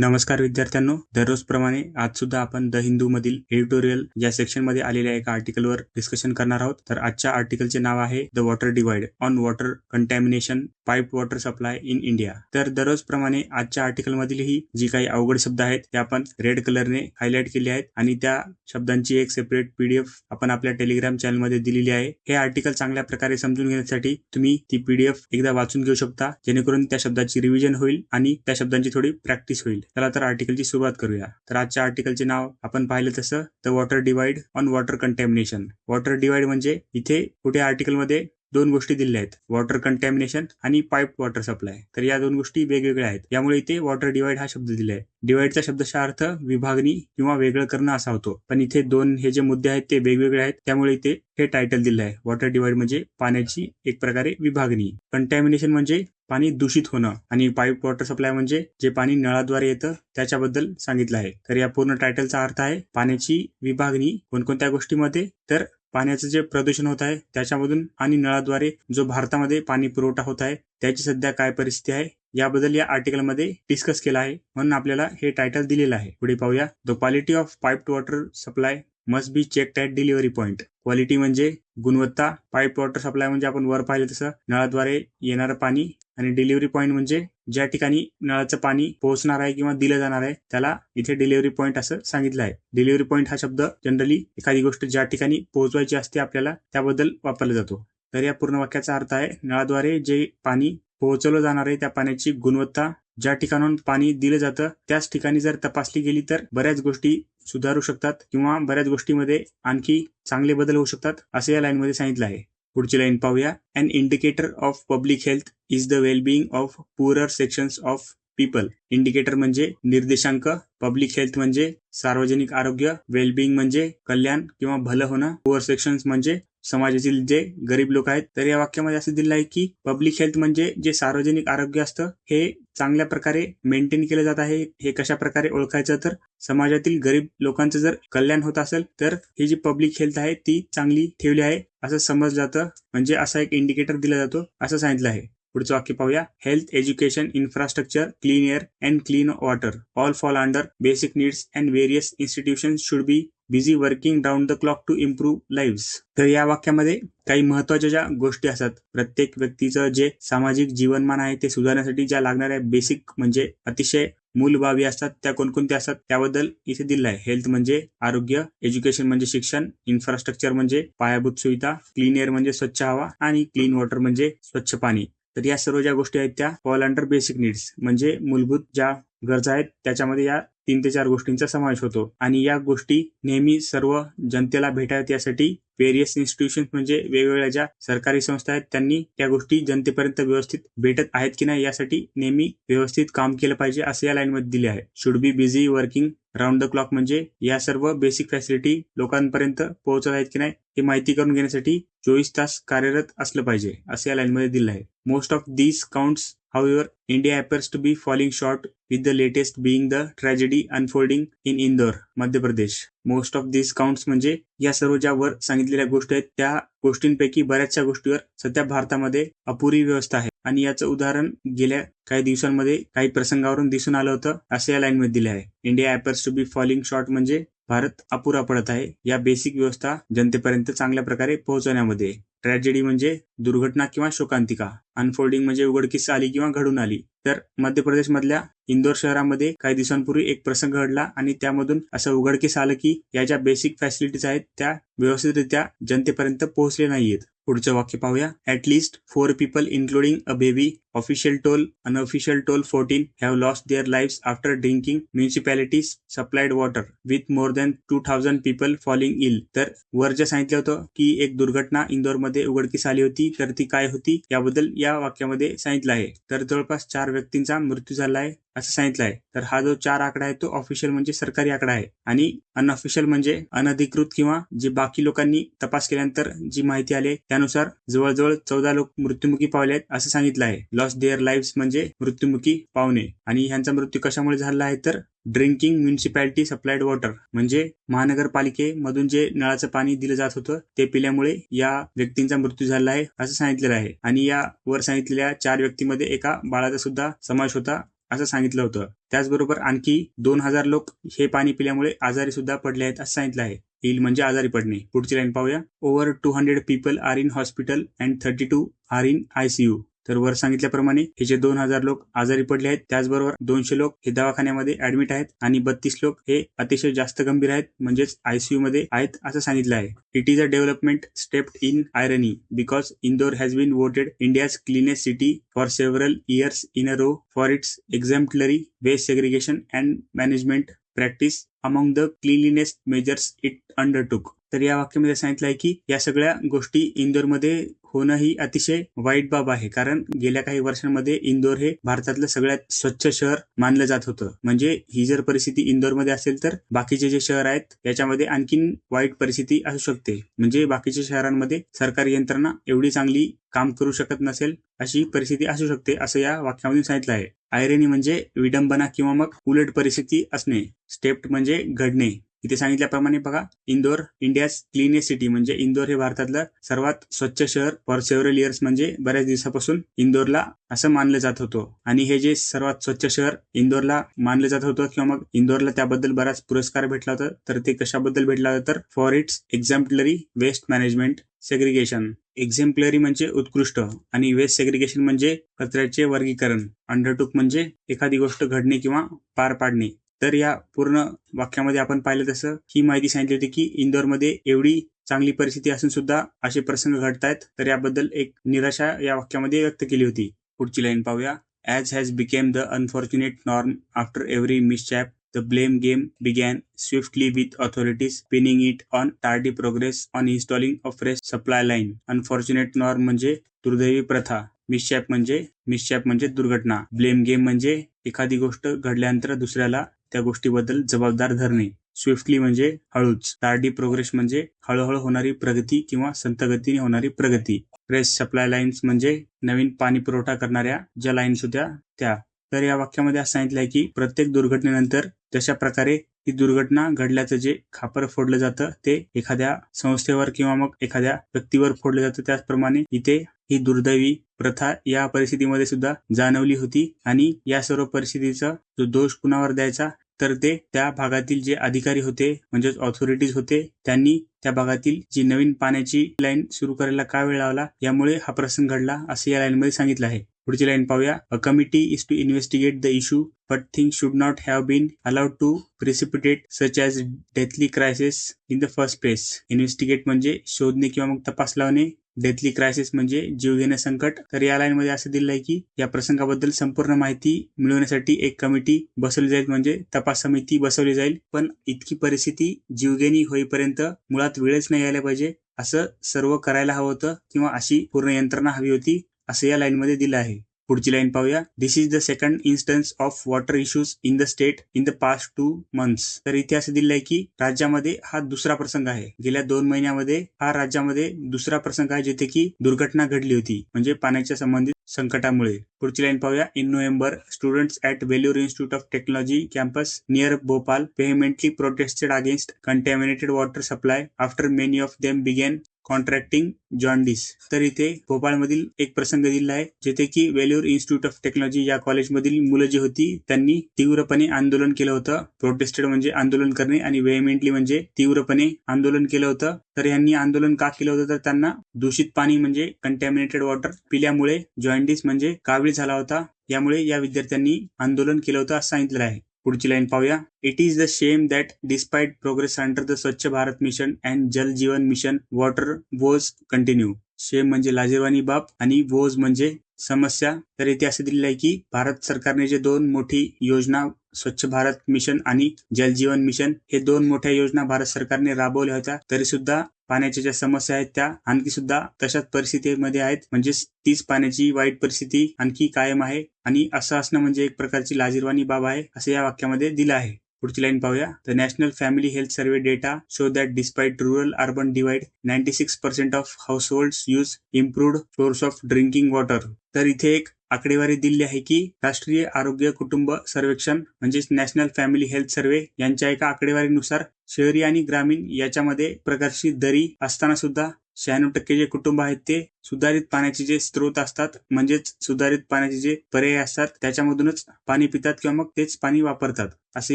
नमस्कार विद्यार्थ्यांनो दररोजप्रमाणे आज सुद्धा आपण द हिंदू मधील एडिटोरियल या सेक्शनमध्ये आलेल्या एका आर्टिकलवर डिस्कशन करणार आहोत. तर आजच्या आर्टिकलचे नाव आहे the water divide on water contamination pipe water supply in India. तर दररोजप्रमाणे आजच्या आर्टिकल मधीलही जी काही अवघड शब्द आहेत ते आपण रेड कलरने हायलाईट केले आहेत आणि त्या शब्दांची एक सेपरेट पीडीएफ आपण आपल्या टेलिग्राम चॅनलमध्ये दिलेली आहे. हे आर्टिकल चांगल्या प्रकारे समजून घेण्यासाठी तुम्ही ती पीडीएफ एकदा वाचून घेऊ शकता जेणेकरून त्या शब्दाची रिव्हिजन होईल आणि त्या शब्दांची थोडी प्रॅक्टिस होईल. चला तर आर्टिकलची सुरुवात करूया. तर आजच्या आर्टिकलचे नाव आपण पाहिलं तसं the water divide on water contamination water divide म्हणजे इथे कुठे आर्टिकलमध्ये दोन गोष्टी दिल्या आहेत. वॉटर कंटॅमिनेशन आणि पाईप वॉटर सप्लाय तर या दोन गोष्टी वेगवेगळ्या आहेत. यामुळे इथे वॉटर डिवाइड हा शब्द दिलाय. डिवाइडचा शब्दशः अर्थ विभागणी किंवा वेगळं करणं असा होतो. पण इथे दोन हे जे मुद्दे आहेत ते वेगवेगळे आहेत. त्यामुळे इथे हे टायटल दिलं आहे वॉटर डिवाइड म्हणजे पाण्याची एक प्रकारे विभागणी. कंटॅमिनेशन म्हणजे पाणी दूषित होणं आणि पाईप वॉटर सप्लाय म्हणजे जे पाणी नळाद्वारे येतं त्याच्याबद्दल सांगितलं आहे. तर या पूर्ण टायटलचा अर्थ आहे पाण्याची विभागणी कोणकोणत्या गोष्टीमध्ये? तर पाण्याचं जे प्रदूषण होत आहे त्याच्यामधून आणि नळाद्वारे जो भारतामध्ये पाणी पुरवठा होत आहे त्याची सध्या काय परिस्थिती आहे याबद्दल या आर्टिकलमध्ये डिस्कस केला आहे. म्हणून आपल्याला हे टायटल दिलेलं आहे. पुढे पाहूया. The quality of pipe water supply must be check at delivery point quality म्हणजे गुणवत्ता. पाईप वॉटर सप्लाय म्हणजे आपण वर पाहिलं तसं नळाद्वारे येणारं पाणी आणि डिलिव्हरी पॉईंट म्हणजे ज्या ठिकाणी नळाचं पाणी पोहोचणार आहे किंवा दिलं जाणार आहे त्याला इथे डिलिव्हरी पॉईंट असं सांगितलं आहे. डिलिव्हरी पॉईंट हा शब्द जनरली एखादी गोष्ट ज्या ठिकाणी पोहोचवायची असते आपल्याला त्याबद्दल वापरला जातो. तर या पूर्ण वाक्याचा अर्थ आहे नळाद्वारे जे पाणी पोहोचवलं जाणार आहे त्या पाण्याची गुणवत्ता ज्या ठिकाणाहून पाणी दिलं जातं त्याच ठिकाणी जर तपासली गेली तर बऱ्याच गोष्टी सुधारू शकतात किंवा बऱ्याच गोष्टीमध्ये आणखी चांगले बदल होऊ शकतात असं या लाईनमध्ये सांगितलं आहे. पुढची लाईन पाहूया. An indicator of public health is the wellbeing of poor sections of people indicator म्हणजे निर्देशांक पब्लिक हेल्थ म्हणजे सार्वजनिक आरोग्य वेलबिंग म्हणजे कल्याण किंवा भलं होणं. पुअर सेक्शन्स म्हणजे समाजातील जे गरीब लोक आहेत. तर या वाक्यामध्ये असं दिलं आहे की पब्लिक हेल्थ म्हणजे जे सार्वजनिक आरोग्य असतं हे चांगल्या प्रकारे मेंटेन केलं जात आहे. हे कशा प्रकारे ओळखायचं? तर समाजातील गरीब लोकांचं जर कल्याण होत असेल तर ही जी पब्लिक हेल्थ आहे ती चांगली ठेवली आहे. असं समजलं जातं. म्हणजे असा एक इंडिकेटर दिला जातो. असं सांगितलं आहे. पुढचं वाक्य पाहूया. Health education infrastructure clean air and clean water all fall under basic needs and various institution should be busy working down the clock to improve live तर या वाक्यामध्ये काही महत्त्वाच्या ज्या गोष्टी असतात प्रत्येक व्यक्तीचं जे सामाजिक जीवनमान आहे ते सुधारण्यासाठी ज्या लागणाऱ्या बेसिक म्हणजे अतिशय मूलबाबी असतात त्या कोणकोणत्या असतात त्याबद्दल इथे दिलं आहे. हेल्थ म्हणजे आरोग्य एज्युकेशन म्हणजे शिक्षण इन्फ्रास्ट्रक्चर म्हणजे पायाभूत सुविधा क्लीन एअर म्हणजे स्वच्छ हवा आणि क्लीन वॉटर म्हणजे स्वच्छ पाणी. तर या सर्व ज्या गोष्टी आहेत त्या फॉल अंडर बेसिक नीड्स म्हणजे मूलभूत ज्या गरजा आहेत त्याच्यामध्ये या तीन ते चार गोष्टींचा समावेश होतो. आणि या गोष्टी नेहमी सर्व जनतेला भेटाव्यात यासाठी व्हेरियस इन्स्टिट्यूशन म्हणजे वेगवेगळ्या ज्या सरकारी संस्था आहेत त्यांनी त्या गोष्टी जनतेपर्यंत व्यवस्थित भेटत आहेत की नाही यासाठी नेहमी व्यवस्थित काम केलं पाहिजे असे या लाईनमध्ये दिले आहे. Should be busy working round the clock म्हणजे या सर्व बेसिक फॅसिलिटी लोकांपर्यंत पोहोचत आहेत की नाही हे माहिती करून घेण्यासाठी चोवीस तास कार्यरत असलं पाहिजे असे या लाईनमध्ये दिलं आहे. Most of these counts However, India appears to be falling short, with the latest being the tragedy unfolding in Indore, Madhya Pradesh. Most of this counts म्हणजे या सर्व ज्या वर सांगितलेल्या गोष्टी आहेत त्या गोष्टींपैकी बऱ्याचशा गोष्टीवर सध्या भारतामध्ये अपुरी व्यवस्था आहे. आणि याचं उदाहरण गेल्या काही दिवसांमध्ये काही प्रसंगावरून दिसून आलं होतं असं या लाईनमध्ये दिले आहे. India appears to be falling short म्हणजे भारत अपुरा पडत आहे. या बेसिक व्यवस्था जनतेपर्यंत चांगल्या प्रकारे पोहोचवण्यामध्ये. ट्रॅजेडी म्हणजे दुर्घटना किंवा शोकांतिका अनफोल्डिंग म्हणजे उघडकीस आली किंवा घडून आली. तर मध्य प्रदेश मधल्या इंदोर शहरामध्ये काही दिवसांपूर्वी एक प्रसंग घडला आणि त्यामधून असं उघडकीस आलं की या ज्या बेसिक फॅसिलिटीज आहेत त्या व्यवस्थितरित्या जनतेपर्यंत पोहोचले नाहीयेत. पुढचं वाक्य पाहूया. At least four people including a baby official toll unofficial toll fourteen have lost their life after drinking municipalities supplied water with more than two thousand people falling ill तर वर जे सांगितलं होतं की एक दुर्घटना इंदोरमध्ये उघडकीस आली होती तर ती काय होती? याबद्दल या वाक्यामध्ये सांगितलं आहे. तर जवळपास चार व्यक्तींचा मृत्यू झाला आहे. असं सांगितलं आहे तर हा जो चार आकडा आहे तो ऑफिशियल म्हणजे सरकारी आकडा आहे. आणि अनऑफिशियल म्हणजे अनधिकृत किंवा जे बाकी लोकांनी तपास केल्यानंतर जी माहिती आली त्यानुसार जवळजवळ चौदा लोक मृत्युमुखी पावले आहेत असं सांगितलं आहे लॉस देअर लाईफ म्हणजे मृत्युमुखी पावणे. आणि ह्यांचा मृत्यू कशामुळे झाला आहे तर ड्रिंकिंग म्युन्सिपॅलिटी सप्लाइड वॉटर म्हणजे महानगरपालिकेमधून जे नळाचं पाणी दिलं जात होतं ते पिल्यामुळे या व्यक्तींचा मृत्यू झाला आहे असं सांगितलेलं आहे. आणि या वर सांगितलेल्या चार व्यक्तीमध्ये एका बाळाचा सुद्धा समावेश होता. असं सांगितलं होतं. त्याचबरोबर आणखी दोन हजार लोक हे पाणी पिल्यामुळे आजारी सुद्धा पडले आहेत असं सांगितलं आहे. येईल म्हणजे आजारी पडणे. पुढची लाईन पाहूया. Over two hundred people are in hospital and thirty two are in ICU तर वर सांगितल्याप्रमाणे हे जे दोन हजार लोक आजारी पडले आहेत त्याचबरोबर दोनशे लोक हे दवाखान्यामध्ये ऍडमिट आहेत आणि बत्तीस लोक हे अतिशय जास्त गंभीर आहेत म्हणजेच आयसीयू मध्ये आहेत असं सांगितलं आहे. It is a development step in irony because Indore has been voted India's cleanest city for several years in a row for its exemplary waste segregation and management practice among the cleanliness measures it undertook तर या वाक्यामध्ये सांगितलं आहे की या सगळ्या गोष्टी इंदोरमध्ये होणं ही अतिशय वाईट बाब आहे. कारण गेल्या काही वर्षांमध्ये इंदोर हे भारतातलं सगळ्यात स्वच्छ शहर मानलं जात होतं. म्हणजे ही जर परिस्थिती इंदोरमध्ये असेल तर बाकीचे जे शहर आहेत याच्यामध्ये आणखीन वाईट परिस्थिती असू शकते. म्हणजे बाकीच्या शहरांमध्ये सरकारी यंत्रणा एवढी चांगली काम करू शकत नसेल अशी परिस्थिती असू शकते असं या वाक्यामधून सांगितलं आहे. आयरेनी म्हणजे विडंबना किंवा मग उलट परिस्थिती असणे. स्टेप्ट म्हणजे घडणे. इथे सांगितल्याप्रमाणे बघा इंदोर इंडियाज क्लीनेस्ट सिटी म्हणजे इंदोर हे भारतातलं सर्वात स्वच्छ शहर फॉर सेव्हरल इयर्स म्हणजे बऱ्याच दिवसापासून इंदोरला असं मानलं जात होतं. आणि हे जे सर्वात स्वच्छ शहर इंदोरला मानलं जात होतं किंवा मग इंदोरला त्याबद्दल बराच पुरस्कार भेटला होता तर ते कशाबद्दल भेटला होता तर for its exemplary waste management segregation exemplary म्हणजे उत्कृष्ट आणि वेस्ट सेग्रिगेशन म्हणजे कचऱ्याचे वर्गीकरण अंडरटूक म्हणजे एखादी गोष्ट घडणे किंवा पार पाडणे. तर या पूर्ण वाक्यामध्ये आपण पाहिलं तसं ही माहिती सांगितली होती की इंदोरमध्ये एवढी चांगली परिस्थिती असून सुद्धा असे प्रसंग घडतायत तर याबद्दल एक निराशा या वाक्यामध्ये व्यक्त केली होती. पुढची लाईन पाहूया. As has become the unfortunate norm after every mishap the blame game began swiftly with authorities pinning it on tardy progress on installing a fresh supply line unfortunate norm म्हणजे दुर्दैवी प्रथा. मिसचॅप म्हणजे मिसचॅप म्हणजे दुर्घटना. ब्लेम गेम म्हणजे एखादी गोष्ट घडल्यानंतर दुसऱ्याला त्या गोष्टीबद्दल जबाबदार धरणे. स्विफ्टली म्हणजे हळूच. टार्डी प्रोग्रेस म्हणजे हळूहळू होणारी प्रगती किंवा संथगतीने होणारी प्रगती. फ्रेश सप्लाय लाईन्स म्हणजे नवीन पाणी पुरवठा करणाऱ्या ज्या लाईन्स होत्या त्या. तर या वाक्यामध्ये असं सांगितलं आहे की प्रत्येक दुर्घटनेनंतर जशा प्रकारे ही दुर्घटना घडल्याचं जे खापर फोडलं जातं ते एखाद्या संस्थेवर किंवा मग एखाद्या व्यक्तीवर फोडलं जातं त्याचप्रमाणे इथे ही दुर्दैवी प्रथा या परिस्थितीमध्ये सुद्धा जाणवली होती आणि या सर्व परिस्थितीचा जो दोष कुणावर द्यायचा तर ते त्या भागातील जे अधिकारी होते म्हणजेच ऑथॉरिटीज होते त्यांनी त्या भागातील जी नवीन पाण्याची लाईन सुरू करायला का वेळ लावला यामुळे हा प्रसंग घडला असं या लाईनमध्ये सांगितलं आहे. पुढची लाईन पाहूया. A committee is to investigate the issue but thing should not have been allowed to precipitate such as deathly crisis in the first place investigate म्हणजे शोधणे किंवा मग तपास लावणे डेथली क्रायसिस म्हणजे जीवघेणे संकट तर या लाईन मध्ये असं दिलं आहे की या प्रसंगाबद्दल संपूर्ण माहिती मिळवण्यासाठी एक कमिटी बसवली जाईल म्हणजे तपास समिती बसवली जाईल. पण इतकी परिस्थिती जीवघेणी होईपर्यंत मुळात वेळच नाही यायला पाहिजे असं सर्व करायला हवं होतं किंवा अशी पूर्ण यंत्रणा हवी होती असं या लाईनमध्ये दिलं आहे. पुढची लाईन पाहूया. This is the second instance of water issues in the state in the past two months तर इथे असं दिलं आहे की राज्यामध्ये हा दुसरा प्रसंग आहे. गेल्या दोन महिन्यामध्ये हा राज्यामध्ये दुसरा प्रसंग आहे जिथे की दुर्घटना घडली होती. म्हणजे पाण्याच्या संबंधित संकटामुळे. पुढची लाईन पाहूया. In November students at Vellore institute of technology campus near Bhopal vehemently protested against contaminated water supply after many of them began contracting jaundice तर इथे भोपाळमधील एक प्रसंग दिला आहे जेथे की वेल्यूर इन्स्टिट्यूट ऑफ टेक्नॉलॉजी या कॉलेजमधील मुलं जी होती त्यांनी तीव्रपणे आंदोलन केलं होतं. प्रोटेस्टेड म्हणजे आंदोलन करणे आणि वेहेमेंटली म्हणजे तीव्रपणे आंदोलन केलं होतं. तर यांनी आंदोलन का केलं होतं? तर त्यांना दूषित पाणी म्हणजे कंटॅमिनेटेड वॉटर पिल्यामुळे जॉइंडिस म्हणजे कावीळ झाला होता. यामुळे या विद्यार्थ्यांनी आंदोलन केलं होतं असं सांगितलं आहे. पुढची लाईन पाहूया. It is the shame that despite progress under the Swachh Bharat mission and Jal Jeevan mission water was continue shame म्हणजे लाजीरवाणी बाब आणि वोज म्हणजे समस्या. तर इथे असं दिलेलं आहे की भारत सरकारने जे दोन मोठी योजना स्वच्छ भारत मिशन आणि जल जीवन मिशन हे दोन मोठ्या योजना भारत सरकारने राबवल्या होत्या. तरी सुद्धा पाण्याच्या ज्या समस्या आहेत त्या आणखी सुद्धा तशाच परिस्थितीमध्ये आहेत. म्हणजेच तीच पाण्याची वाईट परिस्थिती आणखी कायम आहे. आणि असं असणं म्हणजे एक प्रकारची लाजीरवाणी बाब आहे असं या वाक्यामध्ये दिलं आहे. पुढची लाईन पाहूया. The national family health survey data show that despite rural urban divide ninety six percent of household use improved source of drinking water तर इथे एक आकडेवारी दिली आहे की राष्ट्रीय आरोग्य कुटुंब सर्वेक्षण म्हणजेच नॅशनल फॅमिली हेल्थ सर्व्हे यांच्या एका आकडेवारीनुसार शहरी आणि ग्रामीण याच्यामध्ये प्रकारची दरी असताना सुद्धा शहाण्णव टक्के जे कुटुंब आहेत ते सुधारित पाण्याचे जे स्रोत असतात म्हणजेच सुधारित पाण्याचे जे पर्याय असतात त्याच्यामधूनच पाणी पितात किंवा मग तेच पाणी वापरतात. असं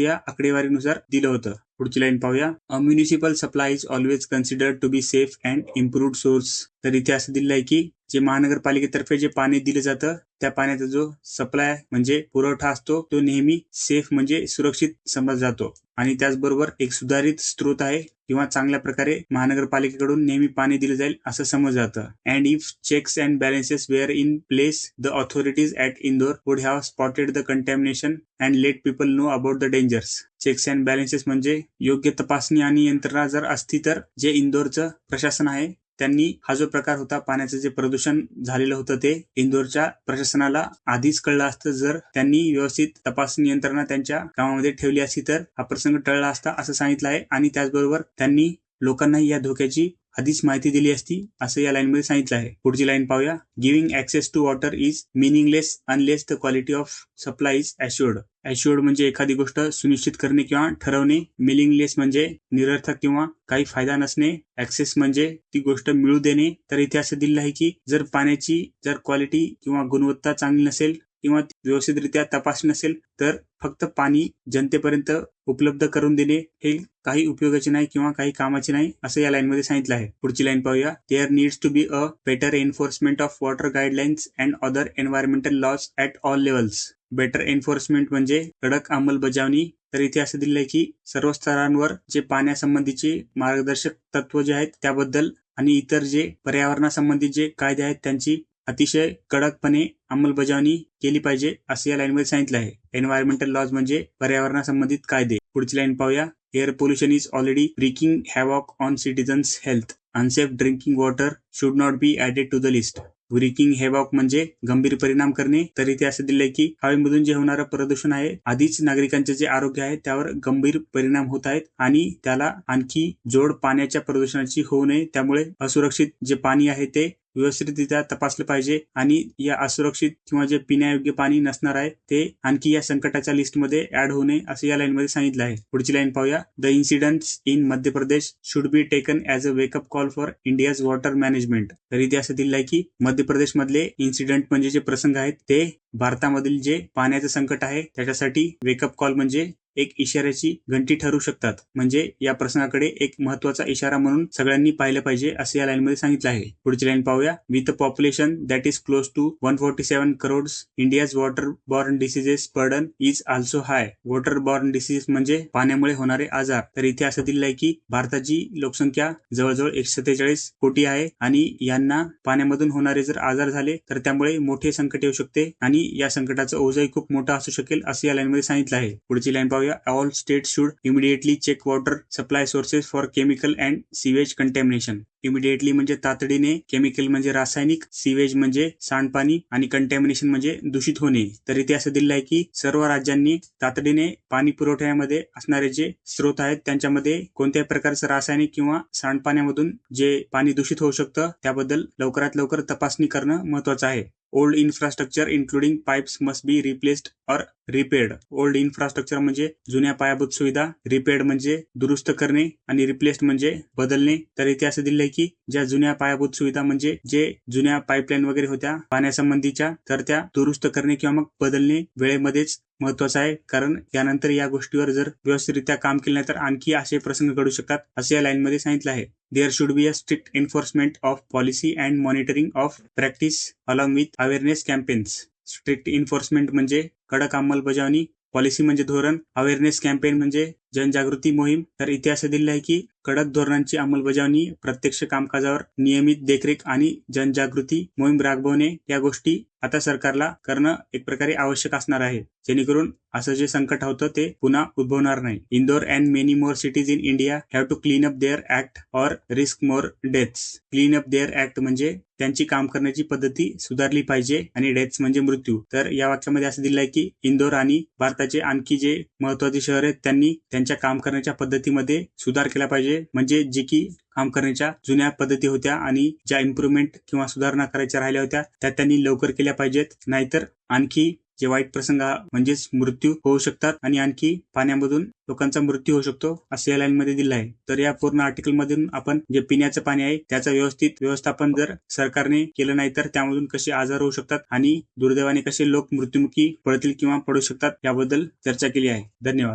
या आकडेवारीनुसार दिलं होतं. पुढची लाईन पाहूया. A municipal supply is always considered to be safe and improved source तर इथे असं दिलं आहे की जे महानगरपालिकेतर्फे जे पाणी दिलं जातं त्या पाण्याचा जो सप्लाय म्हणजे पुरवठा असतो तो नेहमी सेफ म्हणजे सुरक्षित समजला जातो. आणि त्याचबरोबर एक सुधारित स्रोत आहे किंवा चांगल्या प्रकारे महानगरपालिकेकडून नेहमी पाणी दिलं जाईल असं समजलं जातं. And if checks and balances were in place the authorities at Indore would have spotted the contamination and let people know about the dangers checks and balances म्हणजे योग्य तपासणी आणि यंत्रणा जर असती तर जे इंदोरचं प्रशासन आहे त्यांनी हा जो प्रकार होता पाण्याचं जे प्रदूषण झालेलं होतं ते इंदोरच्या प्रशासनाला आधीच कळलं असतं. जर त्यांनी व्यवस्थित तपासणी यंत्रणा त्यांच्या कामामध्ये ठेवली असती तर हा प्रसंग टळला असता असं सांगितलं आहे. आणि त्याचबरोबर त्यांनी लोकांनाही या धोक्याची आधीच माहिती दिली असती असं या लाईन मध्ये सांगितलं आहे. पुढची लाईन पाहूया. Giving access to water is meaningless unless the quality of supply is assured assured म्हणजे एखादी गोष्ट सुनिश्चित करणे किंवा ठरवणे मिलिंगलेस म्हणजे निरर्थक किंवा काही फायदा नसणे ऍक्सेस म्हणजे ती गोष्ट मिळू देणे. तर इथे असं दिलेलं आहे की जर पाण्याची जर क्वालिटी किंवा गुणवत्ता चांगली नसेल किंवा व्यवस्थितरित्या तपासणी नसेल तर फक्त पाणी जनतेपर्यंत उपलब्ध करून देणे हे काही उपयोगाचे नाही किंवा काही कामाचे नाही असं या लाईनमध्ये सांगितलं आहे. पुढची लाईन पाहूया. There needs to be a better enforcement of water guidelines and other environmental laws at all levels better enforcement म्हणजे कडक अंमलबजावणी. तर इथे असं दिलं आहे की सर्व स्तरांवर जे पाण्यासंबंधीचे मार्गदर्शक तत्व जे आहेत त्याबद्दल आणि इतर जे पर्यावरणासंबंधी जे कायदे आहेत त्यांची अतिशय कडकपणे अंमलबजावणी केली पाहिजे असं या लाईनमध्ये सांगितलं आहे. एन्व्हायरमेंटल लॉज म्हणजे पर्यावरणासंबंधित कायदे. पुढची लाईन पाहूया. Air pollution is already wreaking havoc on citizens health unsafe drinking water should not be added to the list wreaking havoc म्हणजे गंभीर परिणाम करणे. तर इथे असं दिलंय की हवेमधून जे होणारं प्रदूषण आहे आधीच नागरिकांचे जे आरोग्य आहे त्यावर गंभीर परिणाम होत आहेत आणि त्याला आणखी जोड पाण्याच्या प्रदूषणाची होऊ नये. त्यामुळे असुरक्षित जे पाणी आहे ते व्यवस्थितरित्या तपासलं पाहिजे आणि या असुरक्षित किंवा जे पिण्यायोग्य पाणी नसणार आहे ते आणखी या संकटाच्या लिस्टमध्ये ऍड होऊ नये असं या लाईनमध्ये सांगितलं आहे. पुढची लाईन पाहूया. The incidents in Madhya Pradesh should be taken as a wake up call for India's water management तर इथे असं दिलं आहे की मध्य प्रदेश मधले इन्सिडेंट म्हणजे जे प्रसंग आहेत ते भारतामधील जे पाण्याचं संकट आहे त्याच्यासाठी वेकअप कॉल म्हणजे एक इशाऱ्याची घंटी ठरू शकतात. म्हणजे या प्रसंगाकडे एक महत्त्वाचा इशारा म्हणून सगळ्यांनी पाहिलं पाहिजे असं या लाईन मध्ये सांगितलं आहे. पुढची लाईन पाहूया. With population that is close to one forty seven crore India's water borne diseases burden is also high water borne disease म्हणजे पाण्यामुळे होणारे आजार. तर इथे असं दिलं आहे की भारताची लोकसंख्या जवळजवळ एकशे सत्तेचाळीस कोटी आहे आणि यांना पाण्यामधून होणारे जर आजार झाले तर त्यामुळे मोठे संकट येऊ शकते आणि या संकटाचं ओझही खूप मोठं असू शकेल असं या लाईन मध्ये सांगितलं आहे. पुढची लाईन पाहूया. All states should immediately check water supply sources for chemical and sewage contamination. Immediately म्हणजे तातडीने केमिकल म्हणजे रासायनिक सिवेज म्हणजे सांडपाणी आणि कंटॅमिनेशन म्हणजे दूषित होणे. तर इथे असं दिलं आहे की सर्व राज्यांनी तातडीने पाणी पुरवठ्यामध्ये असणारे जे स्रोत आहेत त्यांच्यामध्ये कोणत्याही प्रकारचं रासायनिक किंवा सांडपाण्यामधून जे पाणी दूषित होऊ शकतं त्याबद्दल लवकरात लवकर तपासणी करणं महत्वाचं आहे. Old infrastructure including pipes must be replaced or repaired old infrastructure म्हणजे जुन्या पायाभूत सुविधा रिपेअर्ड म्हणजे दुरुस्त करणे आणि रिप्लेस्ड म्हणजे बदलणे. तर इथे असं दिलंय की ज्या जुन्या पायाभूत सुविधा म्हणजे जे जुन्या पाईपलाईन वगैरे होत्या पाण्यासंबंधीच्या तर त्या दुरुस्त करणे किंवा मग बदलणे वेळेमध्येच महत्वाचं आहे. कारण यानंतर या गोष्टीवर जर व्यवस्थितरित्या काम केलं नाही तर आणखी असे प्रसंग घडू शकतात असे या लाईनमध्ये सांगितलं आहे. There should be a strict enforcement of policy and monitoring of practice along with awareness campaigns strict enforcement म्हणजे कडक अंमलबजावणी. पॉलिसी म्हणजे धोरण. अवेअरनेस कॅम्पेन म्हणजे जनजागृती मोहीम. तर इतिहास दिलेला आहे की कडक धोरणांची अंमलबजावणी प्रत्यक्ष कामकाजावर नियमित देखरेख आणि जनजागृती मोहीम राबवणे या गोष्टी आता सरकारला करणं एक प्रकारे आवश्यक असणार आहे. जेणेकरून असं जे संकट होतं ते पुन्हा उद्भवणार नाही. Indore and many more cities in India have to clean up their act or risk more deaths clean up their act म्हणजे त्यांची काम करण्याची पद्धती सुधारली पाहिजे आणि डेथ्स म्हणजे मृत्यू. तर या वाक्यामध्ये असं दिलं आहे की इंदोर आणि भारताचे आणखी जे महत्त्वाचे शहर आहेत त्यांनी त्यांच्या काम करण्याच्या पद्धतीमध्ये सुधार केला पाहिजे. म्हणजे जे की काम करण्याच्या जुन्या पद्धती होत्या आणि ज्या इम्प्रुव्हमेंट किंवा सुधारणा करायच्या राहिल्या होत्या त्या त्यांनी लवकर केल्या पाहिजेत. नाहीतर आणखी जे वाईट प्रसंग म्हणजेच मृत्यू होऊ शकतात आणि आणखी पाण्यामधून लोकांचा मृत्यू होऊ शकतो असं या लाईन मध्ये दिलं आहे तर या पूर्ण आर्टिकल मधून आपण जे पिण्याचं पाणी आहे त्याचं व्यवस्थित व्यवस्थापन जर सरकारने केलं नाही तर त्यामधून कसे आजार होऊ शकतात आणि दुर्दैवाने कसे लोक मृत्युमुखी पडतील किंवा पडू शकतात याबद्दल चर्चा केली आहे. धन्यवाद.